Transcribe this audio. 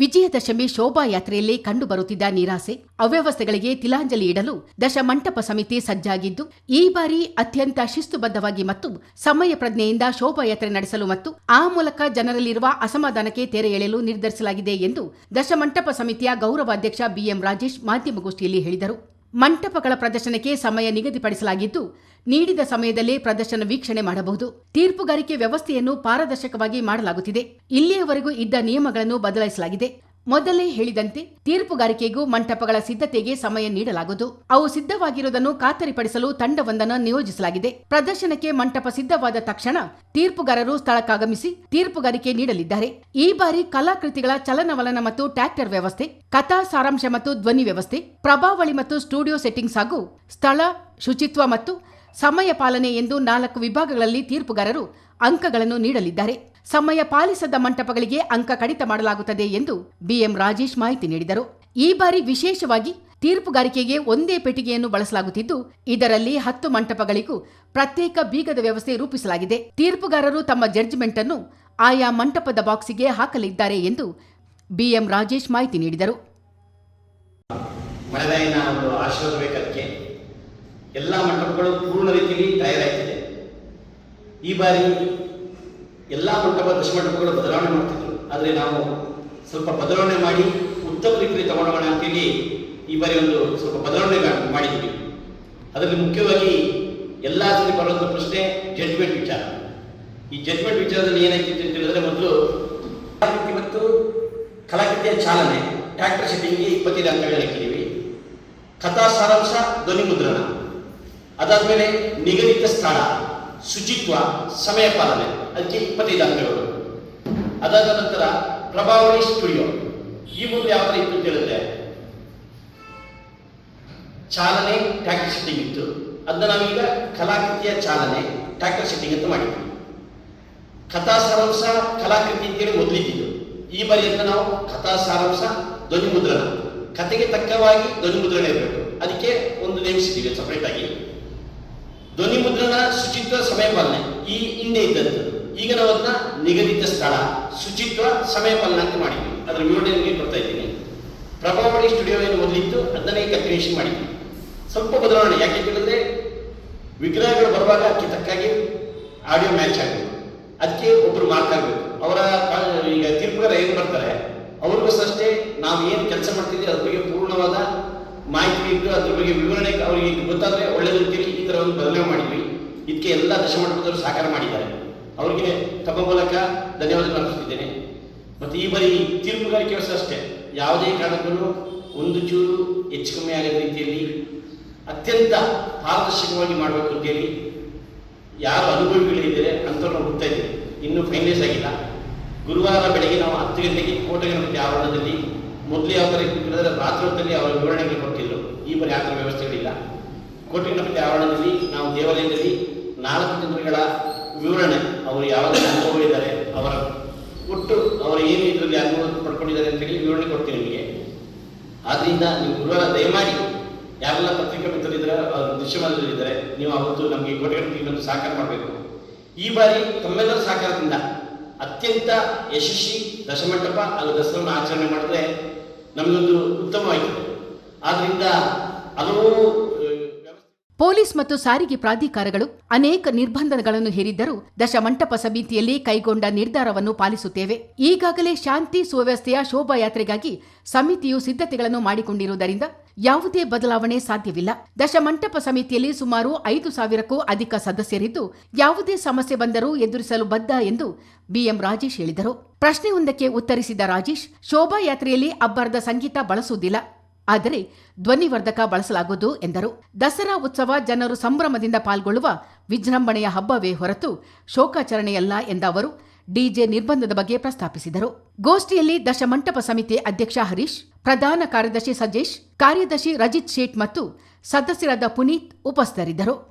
ವಿಜಯದಶಮಿ ಶೋಭಾಯಾತ್ರೆಯಲ್ಲಿ ಕಂಡುಬರುತ್ತಿದ್ದ ನಿರಾಸೆ, ಅವ್ಯವಸ್ಥೆಗಳಿಗೆ ತಿಲಾಂಜಲಿ ಇಡಲು ದಶಮಂಟಪ ಸಮಿತಿ ಸಜ್ಜಾಗಿದ್ದು, ಈ ಬಾರಿ ಅತ್ಯಂತ ಶಿಸ್ತುಬದ್ಧವಾಗಿ ಮತ್ತು ಸಮಯ ಪ್ರಜ್ಞೆಯಿಂದ ಶೋಭಾಯಾತ್ರೆ ನಡೆಸಲು ಮತ್ತು ಆ ಮೂಲಕ ಜನರಲ್ಲಿರುವ ಅಸಮಾಧಾನಕ್ಕೆ ತೆರೆ ಎಳೆಯಲು ನಿರ್ಧರಿಸಲಾಗಿದೆ ಎಂದು ದಶಮಂಟಪ ಸಮಿತಿಯ ಗೌರವಾಧ್ಯಕ್ಷ ಬಿಎಂ ರಾಜೇಶ್ ಮಾಧ್ಯಮಗೋಷ್ಠಿಯಲ್ಲಿ ಹೇಳಿದರು. ಮಂಟಪಗಳ ಪ್ರದರ್ಶನಕ್ಕೆ ಸಮಯ ನಿಗದಿಪಡಿಸಲಾಗಿದ್ದು, ನೀಡಿದ ಸಮಯದಲ್ಲೇ ಪ್ರದರ್ಶನ ವೀಕ್ಷಣೆ ಮಾಡಬಹುದು. ತೀರ್ಪುಗಾರಿಕೆ ವ್ಯವಸ್ಥೆಯನ್ನು ಪಾರದರ್ಶಕವಾಗಿ ಮಾಡಲಾಗುತ್ತಿದೆ. ಇಲ್ಲಿಯವರೆಗೂ ಇದ್ದ ನಿಯಮಗಳನ್ನು ಬದಲಾಯಿಸಲಾಗಿದೆ. ಮೊದಲೇ ಹೇಳಿದಂತೆ ತೀರ್ಪುಗಾರಿಕೆಗೂ ಮಂಟಪಗಳ ಸಿದ್ಧತೆಗೆ ಸಮಯ ನೀಡಲಾಗುವುದು. ಅವು ಸಿದ್ಧವಾಗಿರುವುದನ್ನು ಖಾತರಿಪಡಿಸಲು ತಂಡವೊಂದನ್ನು ನಿಯೋಜಿಸಲಾಗಿದೆ. ಪ್ರದರ್ಶನಕ್ಕೆ ಮಂಟಪ ಸಿದ್ಧವಾದ ತಕ್ಷಣ ತೀರ್ಪುಗಾರರು ಸ್ಥಳಕ್ಕಾಗಮಿಸಿ ತೀರ್ಪುಗಾರಿಕೆ ನೀಡಲಿದ್ದಾರೆ. ಈ ಬಾರಿ ಕಲಾಕೃತಿಗಳ ಚಲನವಲನ ಮತ್ತು ಟ್ರಾಕ್ಟರ್ ವ್ಯವಸ್ಥೆ, ಕಥಾ ಸಾರಾಂಶ ಮತ್ತು ಧ್ವನಿ ವ್ಯವಸ್ಥೆ, ಪ್ರಭಾವಳಿ ಮತ್ತು ಸ್ಟುಡಿಯೋ ಸೆಟ್ಟಿಂಗ್ಸ್ ಹಾಗೂ ಸ್ಥಳ, ಶುಚಿತ್ವ ಮತ್ತು ಸಮಯ ಪಾಲನೆ ಎಂದು ನಾಲ್ಕು ವಿಭಾಗಗಳಲ್ಲಿ ತೀರ್ಪುಗಾರರು ಅಂಕಗಳನ್ನು ನೀಡಲಿದ್ದಾರೆ. ಸಮಯ ಪಾಲಿಸದ ಮಂಟಪಗಳಿಗೆ ಅಂಕ ಕಡಿತ ಮಾಡಲಾಗುತ್ತದೆ ಎಂದು ಬಿಎಂ ರಾಜೇಶ್ ಮಾಹಿತಿ ನೀಡಿದರು. ಈ ಬಾರಿ ವಿಶೇಷವಾಗಿ ತೀರ್ಪುಗಾರಿಕೆಗೆ ಒಂದೇ ಪೆಟ್ಟಿಗೆಯನ್ನು ಬಳಸಲಾಗುತ್ತಿದ್ದು, ಇದರಲ್ಲಿ ಹತ್ತು ಮಂಟಪಗಳಿಗೂ ಪ್ರತ್ಯೇಕ ಬೀಗದ ವ್ಯವಸ್ಥೆ ರೂಪಿಸಲಾಗಿದೆ. ತೀರ್ಪುಗಾರರು ತಮ್ಮ ಜಡ್ಜ್ಮೆಂಟ್ ಅನ್ನು ಆಯಾ ಮಂಟಪದ ಬಾಕ್ಸಿಗೆ ಹಾಕಲಿದ್ದಾರೆ ಎಂದು ಬಿಎಂ ರಾಜೇಶ್ ಮಾಹಿತಿ ನೀಡಿದರು. ಎಲ್ಲ ಮಂಟಪಗಳು ಪೂರ್ಣ ರೀತಿಯಲ್ಲಿ ತಯಾರಾಗಿದೆ ಈ ಬಾರಿ ಎಲ್ಲ ಮಂಟಪ ದಶಮಂಟಪಗಳು ಬದಲಾವಣೆ ಮಾಡ್ತಿದ್ರು. ಆದರೆ ನಾವು ಸ್ವಲ್ಪ ಬದಲಾವಣೆ ಮಾಡಿ ಉತ್ತಮ ರೀತಿಯಲ್ಲಿ ತಗೊಂಡೋಗೋಣ ಅಂತೇಳಿ ಈ ಬಾರಿ ಒಂದು ಸ್ವಲ್ಪ ಬದಲಾವಣೆ ಮಾಡಿದ್ದೀವಿ ಅದರಲ್ಲಿ ಮುಖ್ಯವಾಗಿ ಎಲ್ಲ ಸರಿ ಬರುವಂಥ ಪ್ರಶ್ನೆ ಜಡ್ಜ್ಮೆಂಟ್ ವಿಚಾರ. ಈ ಜಡ್ಜ್ಮೆಂಟ್ ವಿಚಾರದಲ್ಲಿ ಏನಾಯ್ತು ಅಂತ ಹೇಳಿದ್ರೆ ಮೊದಲು ಮತ್ತು ಕಲಾಕೃತಿಯ ಚಾಲನೆ ಟ್ರ್ಯಾಕ್ಟರ್ ಶೆಟ್ಟಿಂಗ್ಗೆ ಇಪ್ಪತ್ತೈದು ಅಂಕಗಳು ಹಾಕಿದ್ದೀವಿ. ಕಥಾ ಸಾರಾಂಶ, ಧ್ವನಿ ಮುದ್ರಣ. ಅದಾದ್ಮೇಲೆ ನಿಗದಿತ ಸ್ಥಳ, ಶುಚಿತ್ವ, ಸಮಯ ಪಾಲನೆ. ಅದಕ್ಕೆ ಇಪ್ಪತ್ತೈದು ಅಂಕಗಳು. ಅದಾದ ನಂತರ ಪ್ರಭಾವಳಿ ಸ್ಟುಡಿಯೋ. ಈ ಮುಂದೆ ಯಾವ ಇತ್ತು ಅಂತ ಹೇಳಿದ್ರೆ, ಚಾಲನೆ ಟ್ಯಾಕ್ಟರ್ ಸೆಟ್ಟಿಂಗ್ ಇತ್ತು. ಅದನ್ನ ನಾವೀಗ ಕಲಾಕೃತಿಯ ಚಾಲನೆ ಟ್ಯಾಕ್ಟರ್ ಸೆಟ್ಟಿಂಗ್ ಅಂತ ಮಾಡಿದ್ವಿ. ಕಥಾ ಸಾರಾಂಶ ಕಲಾಕೃತಿ ಅಂತೇಳಿ ಮೊದಲಿದ್ದು ಈ ಬಾರಿ ಅಂತ ನಾವು ಕಥಾ ಸಾರಾಂಶ ಧ್ವನಿ ಮುದ್ರಣ ಕತೆಗೆ ತಕ್ಕವಾಗಿ ಧ್ವನಿ ಮುದ್ರಣ ಇರಬೇಕು. ಅದಕ್ಕೆ ಒಂದು ನೇಮಿಸಿದ್ದೀವಿ ಸಪರೇಟ್ ಆಗಿ. ಧ್ವನಿ ಮುದ್ರಣ ಶುಚಿತ್ವ ಸಮಯ ಪಾಲನೆ ಈ ಹಿಂದೆ ಇದ್ದದ್ದು ಈಗ ನಾವು ಅದನ್ನ ನಿಗದಿತ ಸ್ಥಳ, ಶುಚಿತ್ವ, ಸಮಯ ಪಾಲನೆ ಅಂತ ಮಾಡಿದ್ವಿ. ಅದರ ವಿವರಣೆ ನಿಮಗೆ ಕೊಡ್ತಾ ಇದ್ದೀನಿ. ಪ್ರಭಾವಳಿ ಸ್ಟುಡಿಯೋ ಏನು ಮೊದಲಿತ್ತು ಅದನ್ನೇ ಕಂಟಿನ್ಯೂಷನ್ ಮಾಡಿದ್ವಿ. ಸ್ವಲ್ಪ ಬದಲಾವಣೆ, ಯಾಕೆ ಹೇಳಿದ್ರೆ ವಿಗ್ರಹಗಳು ಬರುವಾಗ ಅದಕ್ಕೆ ತಕ್ಕಾಗಿ ಆಡಿಯೋ ಮ್ಯಾಚ್ ಆಗಬೇಕು ಅದಕ್ಕೆ ಒಬ್ರು ಮಾರ್ಕ್ ಆಗಬೇಕು. ಅವರ ಈಗ ತೀರ್ಪುಗಾರ ಏನು ಬರ್ತಾರೆ ಅವ್ರಿಗೂ ಸಹ ಅಷ್ಟೇ ನಾವು ಏನು ಕೆಲಸ ಮಾಡ್ತಿದ್ದೀವಿ, ಅದ್ರ ಬಗ್ಗೆ ಪೂರ್ಣವಾದ ಮಾಹಿತಿ ಇದ್ದು, ಅದ್ರ ಬಗ್ಗೆ ವಿವರಣೆ ಅವರಿಗೆ ಗೊತ್ತಾದ್ರೆ ಒಳ್ಳೆದು ಅಂತೇಳಿ ಈ ಥರ ಒಂದು ಬದಲಾವಣೆ ಮಾಡಿದ್ವಿ. ಇದಕ್ಕೆ ಎಲ್ಲ ದಶಮಂಟಪದವರು ಸಹಕಾರ ಮಾಡಿದ್ದಾರೆ. ಅವರಿಗೆ ತಮ್ಮ ಮೂಲಕ ಧನ್ಯವಾದ ಅರ್ಪಿಸುತ್ತಿದ್ದೇನೆ ಮತ್ತು ಈ ಬಾರಿ ತೀರ್ಪುಗಾರಿಕೆ ವ್ಯವಸ್ಥೆ ಅಷ್ಟೇ. ಯಾವುದೇ ಕಾರಣಕ್ಕೂ ಒಂದು ಚೂರು ಹೆಚ್ಚು ಕಮ್ಮಿ ಆಗದ ರೀತಿಯಲ್ಲಿ ಅತ್ಯಂತ ಪಾರದರ್ಶಕವಾಗಿ ಮಾಡಬೇಕು ಅಂತೇಳಿ ಯಾರು ಅನುಭವಿಗಳಿದ್ದಾರೆ ಅಂಥವ್ರನ್ನ ಹುಡ್ತಾ ಇದ್ದೀವಿ ಇನ್ನೂ ಫೈನಲೈಸ್ ಆಗಿಲ್ಲ. ಗುರುವಾರ ಬೆಳಗ್ಗೆ ನಾವು ಹತ್ತು ಗಂಟೆಗೆ ನಮ್ಮ ಆವರಣದಲ್ಲಿ ಮೊದಲು ಯಾವ ಥರ ಇತ್ತು ರಾತ್ರಿ ಅವರ ವಿವರಣೆಗಳು ಕೊಟ್ಟಿದ್ರು ಈ ಬಾರಿ ಆ ಥರ ವ್ಯವಸ್ಥೆಗಳಿಲ್ಲ. ಕೋಟೆ ನಮ್ಮ ಆವರಣದಲ್ಲಿ ನಾವು ದೇವಾಲಯದಲ್ಲಿ ನಾಲ್ಕು ಜನರುಗಳ ವಿವರಣೆ. ಅವರು ಯಾವಾಗ ಅನುಭವ ಇದ್ದಾರೆ ಅವರ ಒಟ್ಟು ಅವರು ಏನು ಇದರಲ್ಲಿ ಅನುಭವ ಪಡ್ಕೊಂಡಿದ್ದಾರೆ ಅಂತ ಹೇಳಿ ವಿವರಣೆ ಕೊಡ್ತೀನಿ ನಿಮಗೆ. ಆದ್ರಿಂದ ನೀವು ಗುರುವಾರ ದಯಮಾಡಿ ಯಾರೆಲ್ಲ ಪತ್ರಿಕಾ ಮಿತ್ರರಿದ್ದಾರೆ, ಅವ್ರ ದೃಶ್ಯಮಾನದಲ್ಲಿದ್ದಾರೆ, ನೀವು ಅವತ್ತು ನಮಗೆ ಕೋಟೆಗಟ್ಟಕ್ಕೆ ಬಂದು ಸಹಕಾರ ಮಾಡಬೇಕು. ಈ ಬಾರಿ ತಮ್ಮೆಲ್ಲರ ಸಹಕಾರದಿಂದ ಅತ್ಯಂತ ಯಶಸ್ವಿ ದಶಮಂಟಪ ಹಾಗೂ ದಸರವನ್ನು ಆಚರಣೆ ಮಾಡಿದ್ರೆ ನಮಗೊಂದು ಉತ್ತಮವಾಗಿದೆ ಆದ್ರಿಂದ ಹಲವು ಪೊಲೀಸ್ ಮತ್ತು ಸಾರಿಗೆ ಪ್ರಾಧಿಕಾರಗಳು ಅನೇಕ ನಿರ್ಬಂಧಗಳನ್ನು ಹೇರಿದ್ದರೂ ದಶಮಂಟಪ ಸಮಿತಿಯಲ್ಲಿ ಕೈಗೊಂಡ ನಿರ್ಧಾರವನ್ನು ಪಾಲಿಸುತ್ತೇವೆ. ಈಗಾಗಲೇ ಶಾಂತಿ ಸುವ್ಯವಸ್ಥೆಯ ಶೋಭಾಯಾತ್ರೆಗಾಗಿ ಸಮಿತಿಯು ಸಿದ್ಧತೆಗಳನ್ನು ಮಾಡಿಕೊಂಡಿರುವುದರಿಂದ ಯಾವುದೇ ಬದಲಾವಣೆ ಸಾಧ್ಯವಿಲ್ಲ. ದಶಮಂಟಪ ಸಮಿತಿಯಲ್ಲಿ ಸುಮಾರು ಐದು ಸಾವಿರಕ್ಕೂ ಅಧಿಕ ಸದಸ್ಯರಿದ್ದು, ಯಾವುದೇ ಸಮಸ್ಯೆ ಬಂದರೂ ಎದುರಿಸಲು ಬದ್ಧ ಎಂದು ಬಿಎಂ ರಾಜೇಶ್ ಹೇಳಿದರು. ಪ್ರಶ್ನೆಯೊಂದಕ್ಕೆ ಉತ್ತರಿಸಿದ ರಾಜೇಶ್, ಶೋಭಾಯಾತ್ರೆಯಲ್ಲಿ ಅಬ್ಬರದ ಸಂಗೀತ ಬಳಸುವುದಿಲ್ಲ. ಆದರೆ ಧ್ವನಿವರ್ಧಕ ಬಳಸಲಾಗುವುದು ಎಂದರು. ದಸರಾ ಉತ್ಸವ ಜನರು ಸಂಭ್ರಮದಿಂದ ಪಾಲ್ಗೊಳ್ಳುವ ವಿಜೃಂಭಣೆಯ ಹಬ್ಬವೇ ಹೊರತು ಶೋಕಾಚರಣೆಯಲ್ಲ ಎಂದ ಅವರು ಡಿಜೆ ನಿರ್ಬಂಧದ ಬಗ್ಗೆ ಪ್ರಸ್ತಾಪಿಸಿದರು. ಗೋಷ್ಠಿಯಲ್ಲಿ ದಶಮಂಟಪ ಸಮಿತಿ ಅಧ್ಯಕ್ಷ ಹರೀಶ್, ಪ್ರಧಾನ ಕಾರ್ಯದರ್ಶಿ ಸಜೇಶ್, ಕಾರ್ಯದರ್ಶಿ ರಜಿತ್ ಶೇಟ್ ಮತ್ತು ಸದಸ್ಯರಾದ ಪುನೀತ್ ಉಪಸ್ಥಿತರಿದ್ದರು.